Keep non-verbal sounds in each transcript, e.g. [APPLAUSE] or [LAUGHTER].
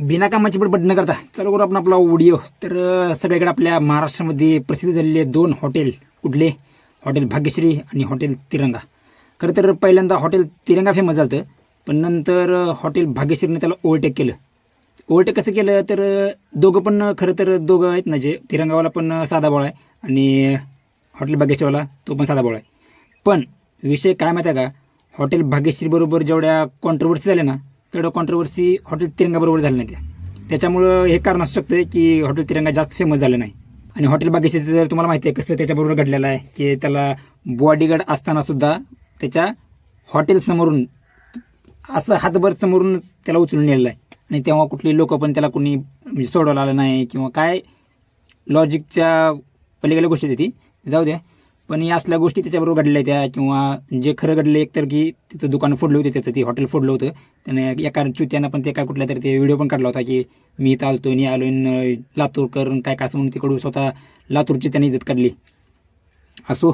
बिनाकामाची पण बडबड न करता चालू करू आपण आपला व्हिडिओ तर सगळीकडे आपल्या महाराष्ट्रामध्ये प्रसिद्ध झालेले दोन हॉटेल कुठले? हॉटेल भाग्यश्री आणि हॉटेल तिरंगा. खरं तर पहिल्यांदा हॉटेल तिरंगा फेमस झालं पण नंतर हॉटेल भाग्यश्रीने त्याला ओव्हरटेक केलं. ओव्हरटेक कसं केलं? तर दोघं पण खरं तर दोघं आहेत ना जे तिरंगावाला पण साधा बोळ आहे आणि हॉटेल भाग्यश्रीवाला तो पण साधा बोळ आहे. पण विषय काय माहिती आहे का? हॉटेल भाग्यश्रीबरोबर जेवढ्या कॉन्ट्रोवर्सी झाल्या ना तेवढं कॉन्ट्रोवर्सी हॉटेल तिरंगाबरोबर झालं नाही त्या त्याच्यामुळं हे कारण असू शकतं की हॉटेल तिरंगा जास्त फेमस झालं नाही. आणि हॉटेल बागेशीचं जर तुम्हाला माहिती आहे कसं त्याच्याबरोबर घडलेलं आहे की त्याला बॉडीगार्ड असतानासुद्धा त्याच्या हॉटेलसमोरून असं हातभर समोरूनच त्याला उचलून नेलेलं आहे. आणि तेव्हा कुठली लोक पण त्याला कोणी म्हणजे सोडवलं आलं नाही किंवा काय लॉजिकच्या पलीकडल्या गोष्टी आहेत ती. जाऊ द्या. पण या असल्या गोष्टी त्याच्याबरोबर घडल्या त्या किंवा जे खरं घडलं एकतर की तिथं दुकान फोडलं होतं त्याचं ते हॉटेल फोडलं होतं. त्याने एका चुत्यानं पण ते काय कुठल्या तरी ते व्हिडिओ पण काढला होता की मी इथं आलतो आणि आलो आणि लातूरकर काय काय असं म्हणून तिकडून स्वतः लातूरची त्याने इज्जत काढली. असो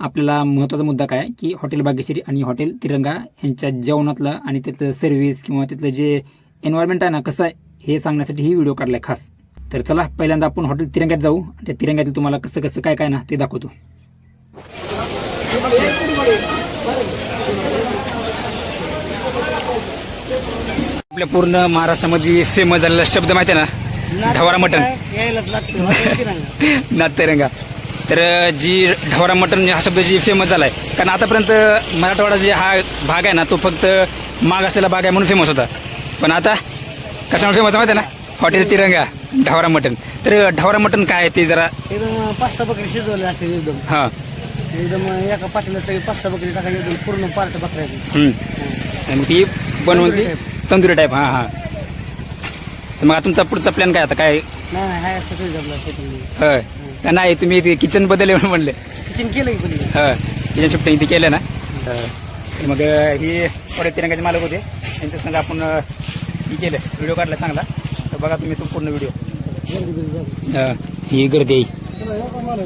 आपल्याला महत्त्वाचा मुद्दा काय की हॉटेल भाग्यश्री आणि हॉटेल तिरंगा यांच्या जेवणातलं आणि तिथलं सर्व्हिस किंवा तिथलं जे एन्व्हायरमेंट आहे ना कसं आहे हे सांगण्यासाठी ही व्हिडिओ काढला आहे खास. तर चला पहिल्यांदा आपण हॉटेल तिरंग्यात जाऊ. त्या तिरंग्यातील तुम्हाला कसं कसं काय काय ना ते दाखवतो. आपल्या पूर्ण महाराष्ट्रामध्ये फेमस झालेला शब्द माहिती आहे ना? ढवारा मटण. यायलाच [LAUGHS] लागतं नाथ तिरंगा. तर जी ढवरा मटण हा शब्द जी फेमस झालाय कारण आतापर्यंत मराठवाडा जे हा भाग आहे ना तो फक्त माग असलेला भाग आहे म्हणून फेमस होता. पण आता कशामुळे फेमस माहिती आहे ना? हॉटेल तिरंगा ढवरा मटण. तर ढवरा मटण काय आहे ते जरा पाच सहा बकरी शिजवले असते हा. एकदम एका पाटीला सगळी पाच सहा बकरी टाकायची एकदम पूर्ण पार्ट बकरायची हम्म. आणि ती बनवून ती तंदुरी टाईप हा हा. तर मग आता तुमचा पुढचा प्लॅन काय आता? काय? नाही नाही हाय असं जमलं सेटिंग होय. का नाही तुम्ही किचनबद्दल येऊन म्हणले. किचन केलं की पलीकडे हा तिच्या शिफ्टिंग इथे केलं ना? तर मग ही थोडे तिरंगाचे मालक होते. त्यांच्या संग आपण अं, ही केलं. व्हिडिओ काढला चांगला. तर बघा तुम्ही तो पूर्ण व्हिडिओ गर्दी बिर्दी झाली. ही. गर्दी आहे. चला, या का मला?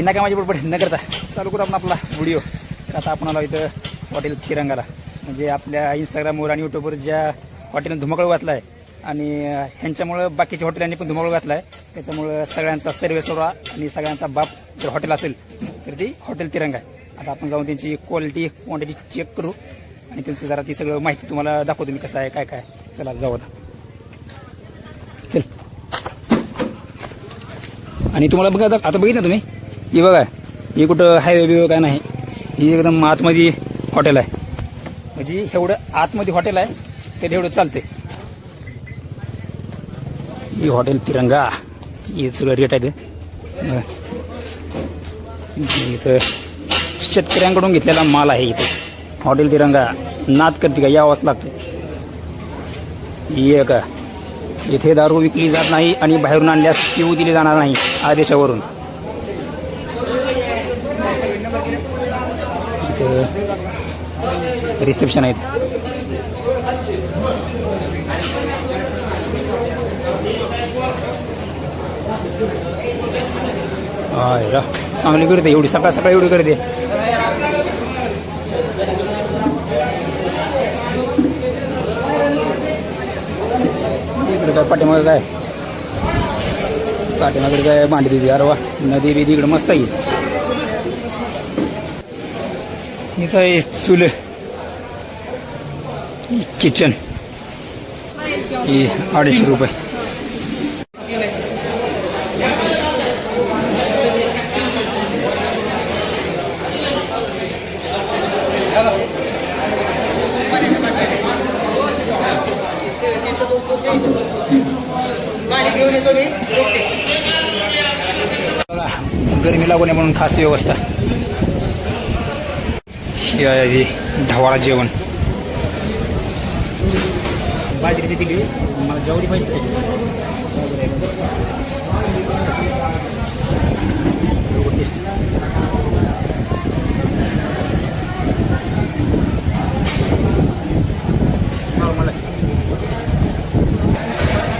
बिना कामाची बडबड न करता चालू करू आपण आपला व्हिडिओ तर आता आपण आलो इथं हॉटेल तिरंगाला. म्हणजे आपल्या इंस्टाग्रामवर आणि युट्यूबवर ज्या हॉटेलने धुमाकूळ घातला आहे आणि ह्यांच्यामुळं बाकीच्या हॉटेलांनी पण धुमाकूळ घातला आहे त्याच्यामुळं सगळ्यांचा सर्वे आणि सगळ्यांचा बाप जर हॉटेल असेल तर ती हॉटेल तिरंगा आहे. आता आपण जाऊन त्यांची क्वालिटी क्वांटिटी चेक करू आणि त्यांचं जरा ती सगळं माहिती तुम्हाला दाखवतो मी कसं आहे काय काय. चला जाऊ आता. चल. आणि तुम्हाला बघा आता- आता बघितलं तुम्ही? हे बघा हे कुठं हायवे बिवे काय नाही. ही एकदम आतमध्ये हॉटेल आहे. म्हणजे एवढं आतमध्ये हॉटेल आहे ते एवढं चालते ही हॉटेल तिरंगा. हे सगळं रेट आहे ते. इथं शेतकऱ्यांकडून घेतलेला माल आहे इथं. हॉटेल तिरंगा. नाद करते का? यावंच लागते ये का इथे दारू विकली जात नाही आणि बाहेरून आणल्यास पिऊ दिली जाणार नाही आदेशावरून. रिसेप्शन आहेत. हाय रा. चांगली करते एवढी. सकाळ सकाळी एवढी करते इकडे काय पाठीमागं काय? पाठीमागडे काय भांडी दिली? अरे वा. नदी बिदी इकडे मस्त आहे. इथं आहे चुल. किचन ही अडीचशे रुपये. बघा गरमी लागू नये म्हणून खास व्यवस्था. हे ढवाळा जेवण. बाजरी दिली? मला जवळी माहिती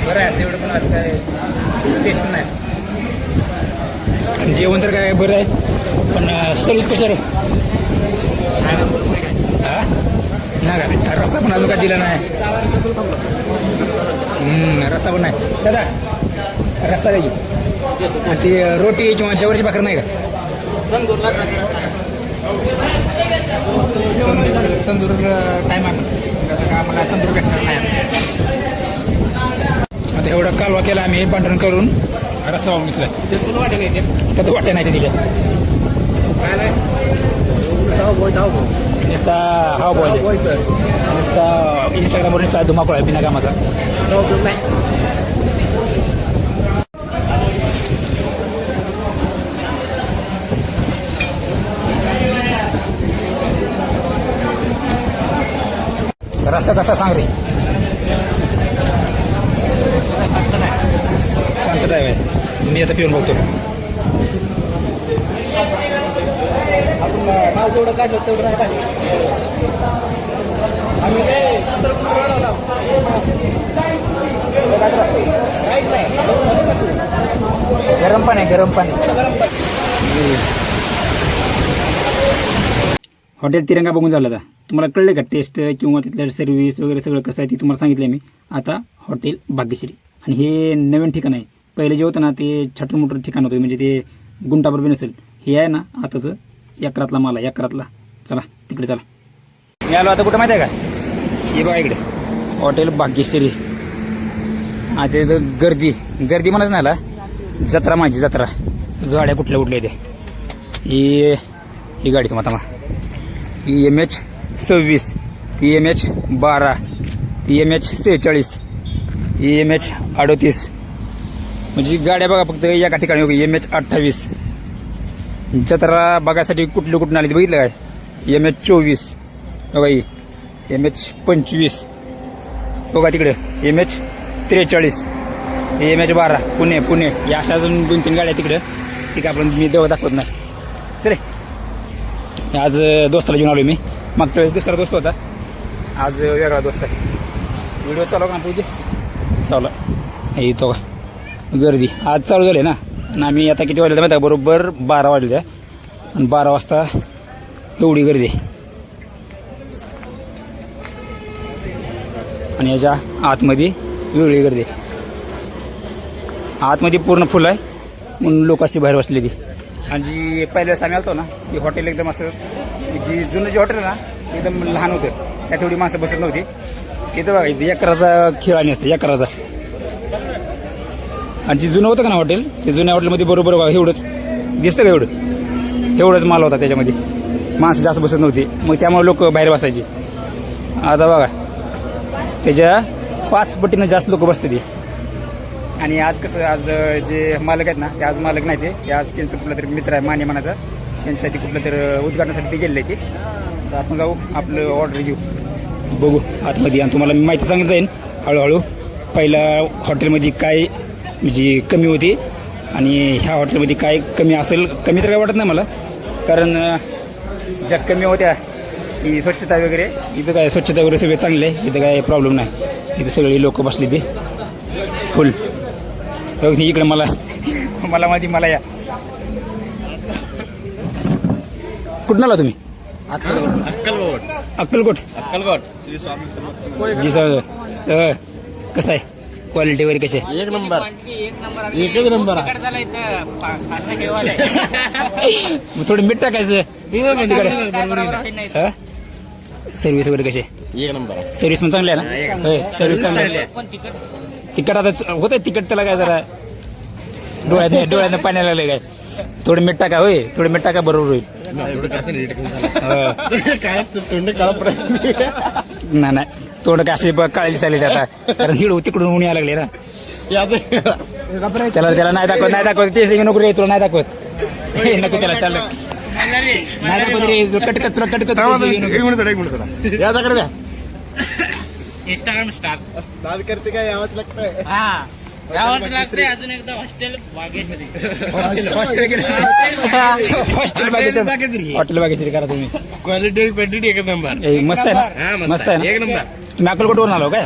बरं आहे पण काय टेस्ट नाही. जेवण तर काय बरं आहे पण सर्वच कशा रे? नाही का रस्ता पण अजून काय दिला नाही. रस्ता पण नाही. दादा रस्ता द्या आणि ती रोटी किंवा जेवणाची भाकर नाही का? तंदूर तंदूर टाईम आहे. आम्हाला तंदूर घेतणार नाही. आता एवढा कालवा केला आम्ही बंधन करून. रस्ता वाहून घेतला. त्यात वाटे नाही ते दिल्या. नुसता हा बॉय नुसता इंस्टाग्रामवर नुसता धुमाकूळ आहे बिना कामाचा रस्ता कसा सांग रे पाच ड्राईव्ह आहे मी आता पिऊन बघतो आपण काढलं तेवढं पाहिजे आम्ही काय. काहीच नाही. गरम पाणी आहे, गरम पाणी. गरम पाणी. हॉटेल तिरंगा बघून झालं आता. तुम्हाला कळलं का टेस्ट किंवा तिथलं सर्व्हिस वगैरे सगळं कसं आहे ते तुम्हाला सांगितलं मी. आता हॉटेल भाग्यश्री आणि हे नवीन ठिकाण आहे. पहिले जे होतं ना ते छटर मोटर ठिकाण होतं. म्हणजे ते गुंटाबर बी नसेल. हे आहे ना आताचं एकरातला माल आहे एकरातला. चला तिकडे चला. मी आलो आता कुठं माहिती आहे का? हे बघा इकडे. हॉटेल भाग्यश्री. आता इथं गर्दी. गर्दी म्हणच नाही आला जत्रा माझी जत्रा. गाड्या कुठल्या कुठल्या इथे ही ही गाडी तुम्हाला ही एम एच सव्वीस. ती एम एच बारा. ती एम एच सेहेचाळीस. ही एम एच अडतीस. म्हणजे गाड्या बघा फक्त एका ठिकाणी एम एच अठ्ठावीस. जत्रा बघायसाठी कुठली कुठून आली ते बघितलं काय? एम एच चोवीस. ही एम एच पंचवीस. बघा तिकडे. एम एच त्रेचाळीस. एम एच बारा. पुणे पुणे. या अशा अजून दोन तीन गाड्या तिकडे. ठीक आहे आपण मी देवा दाखवत नाही. चले आज दोस्ताला घेऊन आलो मी. मागच्या वेळेस दुसरा दोस्त होता. आज वेगळा दोस्त आहे. व्हिडिओ चालू का इथे चालू. हे तो का गर्दी. आज चालू झाली ना? आणि आम्ही आता किती वाजले माहिती आहे बरोबर बारा वाजले आणि बारा वाजता एवढी गर्दी. आहे. आणि याच्या आतमध्ये वेगळी गर्दी. आहे. आतमध्ये पूर्ण फुल आहे. म्हणून लोक अशी बाहेर बसलेली. आणि जी पहिल्या वेळेस आम्ही आलतो ना ती हॉटेल एकदम असं जी जुनं जे हॉटेल आहे ना एकदम लहान होतं. त्यात एवढी माणसं बसत नव्हती. तिथं बघा एकराचा खेळ आणि असतं एकराचा. आणि जी जुनं होतं का ना हॉटेल ते जुन्या हॉटेलमध्ये बरोबर बघा एवढंच दिसतं का एवढं? एवढंच माल होता त्याच्यामध्ये. माणसं जास्त बसत नव्हती. मग त्यामुळे लोक बाहेर बसायची. आता बघा त्याच्या पाच पटीनं जास्त लोक बसते ते आणि आज कसं आज जे मालक आहेत ना ते आज मालक नाही ते. ते आज त्यांचं कुठलं तरी मित्र आहे माने मनाचा त्यांच्यासाठी कुठलं तरी उद्घाटनासाठी ते गेलेले ते तर आपण जाऊ आपलं ऑर्डर घेऊ. बघू आतमध्ये. आणि तुम्हाला मी माहिती सांगत जाईन हळूहळू. पहिला हॉटेलमध्ये काय म्हणजे कमी होती आणि ह्या हॉटेलमध्ये काय कमी असेल कमी तर काय वाटत नाही मला. कारण ज्या कमी होत्या की स्वच्छता वगैरे इथं काय स्वच्छता वगैरे सगळे चांगले आहे. इथं काय प्रॉब्लेम नाही. इथं सगळी लोक बसली ती. फुल इकडे मला मला माहिती मला या. कुठून आला तुम्ही? अक्कलकोट. अक्कलकोट. अक्कलकोट. जी सर कसं आहे? क्वालिटी वगैरे कशी? आहे एक नंबर एकच नंबर. [LAUGHS] मग थोडं मीठ टाकायचं. सर्व्हिस वगैरे कशी? आहे एक नंबर. सर्व्हिस पण चांगली आहे ना? होय सर्व्हिस चांगली आहे. तिकट आता होत आहे तिकट त्याला काय जरा डोळ्यात डोळ्यानं [LAUGHS] पाणी लागले काय? थोडं मीठ टाका होय. थोडं मीठ टाका बरोबर होईल. हो. काय [LAUGHS] तोंड काळा पडत नाही नाही. तोंड काय असे काळी दिसायला आता कारण हिड तिकडून ऊन यायला लागले ना. त्याला त्याला नाही दाखवत नाही दाखवत. ते नको रे तुला नाही दाखवत. हे नको त्याला त्याला. नाही दाखवत रे कटकत तुला कटकत एक मिनिट एक मिनिट या जाकडे द्या इंस्टाग्राम स्टार दाद करते काय यावंच लागतंय? हा. लागते अजून एकदा hostel Vageshwari hostel Bageshri hotel Bageshri करा तुम्ही. क्वालिटी क्वांटिटी एक नंबर ए, मस्त आहे हा, ना मस्त आहे. आहे. एक ना नंबर. तुम्ही अक्कलकोटवरून आलो काय?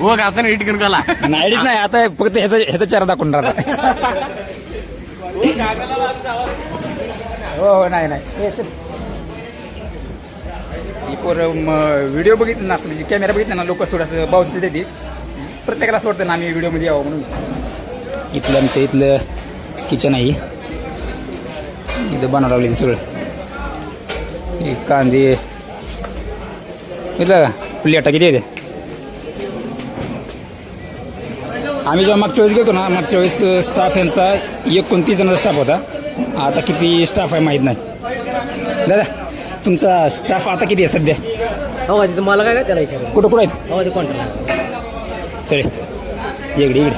हो. का? आता हिट करून आला नाही edit नाही. आता फक्त ह्याचा ह्याचा चेहरा दाखवून राहता. हो हो नाही नाही. हे चल. ही पोरं व्हिडिओ बघितला ना असं म्हणजे कॅमेरा बघितला ना लोक थोडंसं बाउन्स देते प्रत्येकाला असं वाटतं ना आम्ही व्हिडिओमध्ये यावं म्हणून. इथलं आमचं इथलं किचन आहे. इथं बनावं लागले सगळं. हे कांदे. इथलं प्लेटा किती येते आम्ही जेव्हा मागच्या वेळेस गेलो ना मागच्या वेळेस स्टाफ यांचा एकोणतीस जणांचा स्टाफ होता. आता किती स्टाफ आहे माहीत नाही. दादा तुमचा स्टाफ आता किती आहे सध्या? हो तिथं मला काय काय त्याला विचार कुठं कुठं आहेत हो ते कॉन्ट्रॅक्ट चले इकडे इकडे.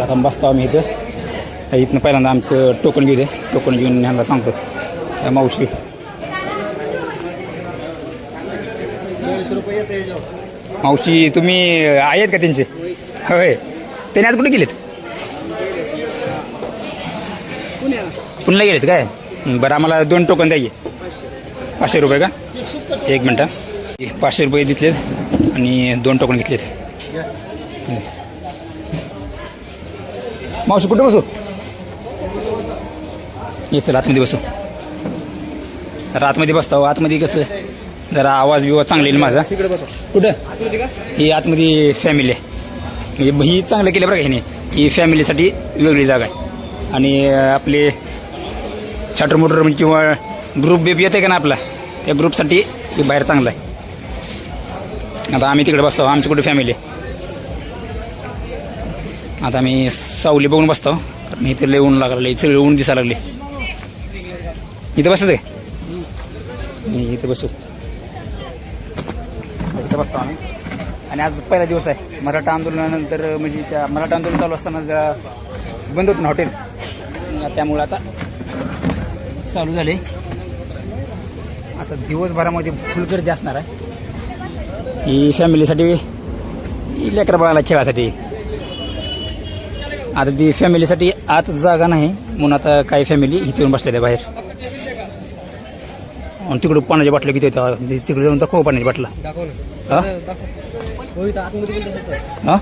आता बसतो आम्ही इथं. इथनं पहिल्यांदा आमचं टोकन घेऊ दे टोकन घेऊन ह्यांना सांगतो. मावशी. मावशी तुम्ही आहेत का त्यांचे? होय. त्याने आज कुठे गेलेत? पुण्याला गेलेत काय? बरं आम्हाला दोन टोकन द्यायचे पाचशे रुपये का? एक मिनटं पाचशे रुपये घेतलेत आणि दोन टोकन घेतलेत. मावशी कुठे बसू? ये चल आतमध्ये बसू. तर आतमध्ये बसतो आतमध्ये कसं? जरा आवाज बिवाज चांगला येईल माझा. कुठं? ही आतमध्ये फॅमिली आहे. म्हणजे ही चांगलं केलं बरं का ह्याने ही फॅमिलीसाठी वेगळी जागा आहे. आणि आपले छाटर मोटर म्हणजे किंवा ग्रुप बेप येते का ना आपला त्या ग्रुपसाठी हे बाहेर चांगलं आहे. आता आम्ही तिकडे बसतो आमची कुठे फॅमिली आहे? आता आम्ही सावली बघून बसतो. कारण इथे लय ऊन लागले सगळे ऊन दिसायला लागले. इथं बसत आहे. मी इथे बसू. इथं बसतो आम्ही. आणि आज पहिला दिवस आहे. मराठा आंदोलनानंतर म्हणजे त्या मराठा आंदोलन चालू असताना जरा बंद होतं ना हॉटेल. त्यामुळं आता चालू झाले आता दिवसभरामध्ये फुल गर्दी असणार आहे. ही फॅमिलीसाठी लेकरं बाळाला खेळासाठी. आता ती फॅमिलीसाठी आत जागा नाही. म्हणून आता काही फॅमिली इथे येऊन बसल्या त्या बाहेर. आणि तिकडं पाण्याच्या बाटल्या किती होत्या तिकडे जाऊन दाखव पाण्याच्या बाटला. हा?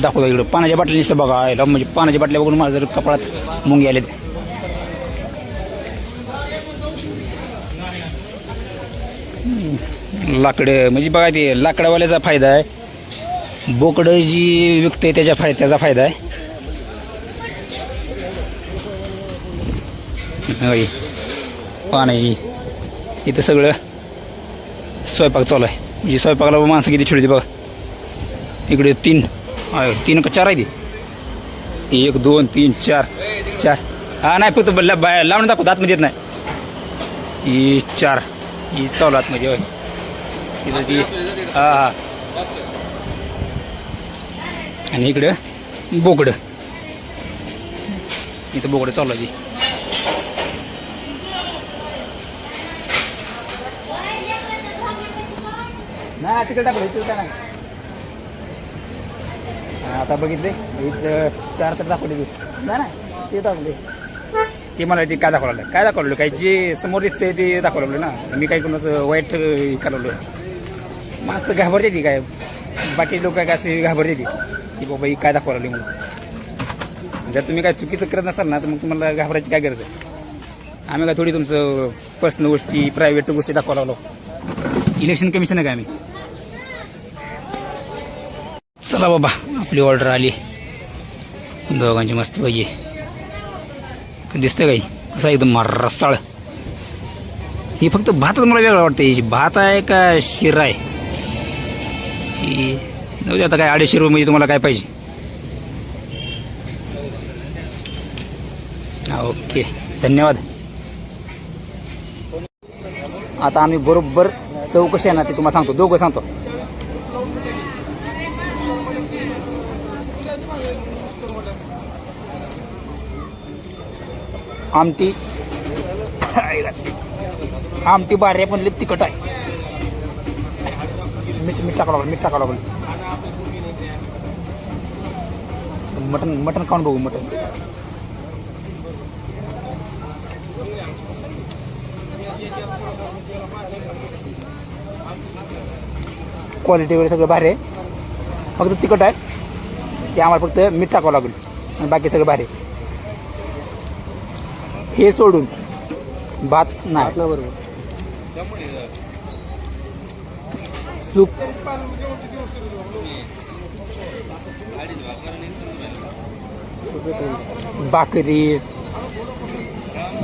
दाखवतो इकडं. पाण्याच्या बाटल्या नुसतं बघा. आयला म्हणजे पाण्याच्या बाटल्या बघून माझं जर कपाळात मुंगी आलेत. लाकडं. म्हणजे बघा ते लाकडावाल्याचा फायदा आहे. बोकडं जी विकते त्याच्या फाय त्याचा फायदा आहे. होय. पाण्याची इथं सगळं स्वयंपाक चालू आहे. म्हणजे स्वयंपाकाला माणसं किती छोडते बघा. इकडे तीन आहे, तीन का चार आहे ते. एक दोन तीन चार चार. हा नाही फक्त ला- बाय लावून दाखवतो आतमध्ये येत नाही. ही चार ही चालू आतमध्ये होय. तिथं ती हा हा. आणि इकडं बोकडं. इथं बोकडं चालू आहे ती. नाही तिकडे टाकलं इथं काय नाही आता बघितले इथं चार तर दाखवले ती नाही ना ते दाखवले. ते मला ते काय दाखवलं काय दाखवलं काय जे समोर दिसते ते दाखवलं ना. मी काही कोणाचं वाईट अं, करवलं. माणसं घाबरते ती काय. बाकी लोक काय असे घाबरते ती की बाबा ही काय दाखवलं म्हणून. जर तुम्ही काय चुकीचं करत नसाल ना तर मग तुम्हाला घाबरायची काय गरज आहे? आम्ही काय थोडी तुमचं पर्सनल गोष्टी प्रायव्हेट गोष्टी दाखवा लागलो इलेक्शन कमिशन आहे का आम्ही? चला बाबा आपली ऑर्डर आली. दोघांची मस्त पाहिजे दिसतंय काही? कसं आहे एकदम रसाळ ही फक्त भातच मला वेगळं वाटतं ही भात आहे का शिरा आहे? ही दे आता काय अडीचशे रुपये म्हणजे तुम्हाला काय पाहिजे? ओके धन्यवाद. आता आम्ही बरोबर चौकशी आहे ना ती तुम्हाला सांगतो. दोघं सांगतो. आमटी. आमटी बारे पण लिप तिखट आहे. मीठ मीठ टाकावं लागलं मीठ टाकावं लागलं. मटन मटन खाऊन बघू मटन क्वालिटी वगैरे सगळं भारी आहे. फक्त तिखट आहे. ते आम्हाला फक्त मीठ टाकावं लागेल. आणि बाकी सगळं भारी आहे. हे सोडून भात नाही. बरोबर. सूप. भाकरी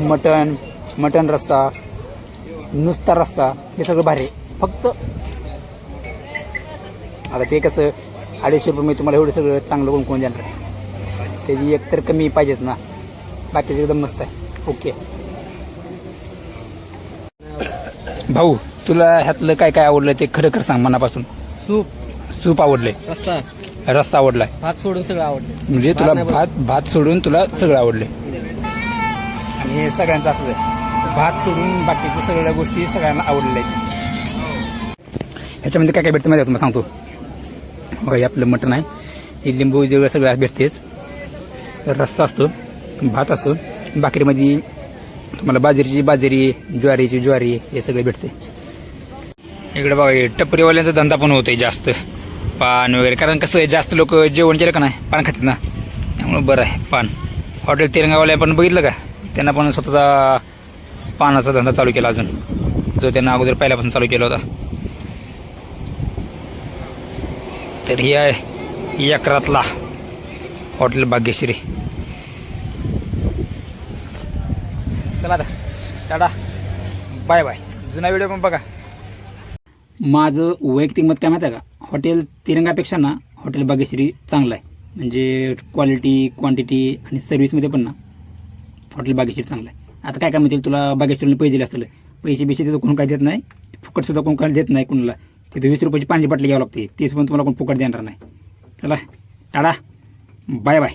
मटण मटण रस्सा नुसता रस्सा हे सगळं भारी. फक्त आता ते कसं अडीचशे रुपये मी तुम्हाला एवढं सगळं चांगलं कोण कोण देणार आहे. त्याची एक तर कमी पाहिजेच ना. बाकीचं एकदम मस्त आहे. ओके. भाऊ तुला ह्यातलं काय काय आवडलं ते खरं खरं सांग मनापासून. सूप. सूप आवडलंय. रस्ता आवडलाय. भात सोडून सगळं आवडतं म्हणजे तुला भात भात सोडून तुला सगळं आवडले आणि हे सगळ्यांचं असंच आहे. भात सोडून बाकीच्या सगळ्या गोष्टी सगळ्यांना आवडलेल्या आहेत. ह्याच्यामध्ये काय काय भेटतं माहिती तुम्हाला सांगतो. बघा हे आपलं मटण आहे. हे लिंबू वगैरे सगळं भेटतेच. रस्सा असतो भात असतो. भाकरीमध्ये तुम्हाला बाजरीची बाजरी ज्वारीची ज्वारी हे सगळं भेटते. इकडे बघा हे टपरीवाल्यांचा धंदा पण होतोय जास्त. पान वगैरे कारण कसं आहे जास्त लोक जेवण केलं का नाही पान खातात ना. त्यामुळे बरं आहे पान. हॉटेल तिरंगावाल्या पण बघितलं का? त्यांना पण स्वतःचा पानाचा धंदा चालू केला अजून. जो त्यांना अगोदर पहिल्यापासून चालू केला होता. तर ही आहे यकरातला हॉटेल भाग्यश्री. चला आता. टाटा. Bye bye. जुना व्हिडिओ पण बघा. माझं वैयक्तिक मत काय माहिती आहे का? हॉटेल तिरंगापेक्षा ना हॉटेल भाग्यश्री चांगलं आहे. म्हणजे क्वालिटी क्वांटिटी आणि सर्व्हिसमध्ये पण ना हॉटेल भाग्यश्री चांगलं आहे. आता काय काय म्हणतील तुला भाग्यश्रीने पैसे दिले असतील. पैसे बिसे तिथं कोण काय देत नाही? फुकटसुद्धा कोण काय देत नाही कोणाला. तिथे वीस रुपयाची पाणी बाटली घ्यावं लागते. तेच पण तुम्हाला कोण फुकट देणार नाही. चला टाडा. Bye bye.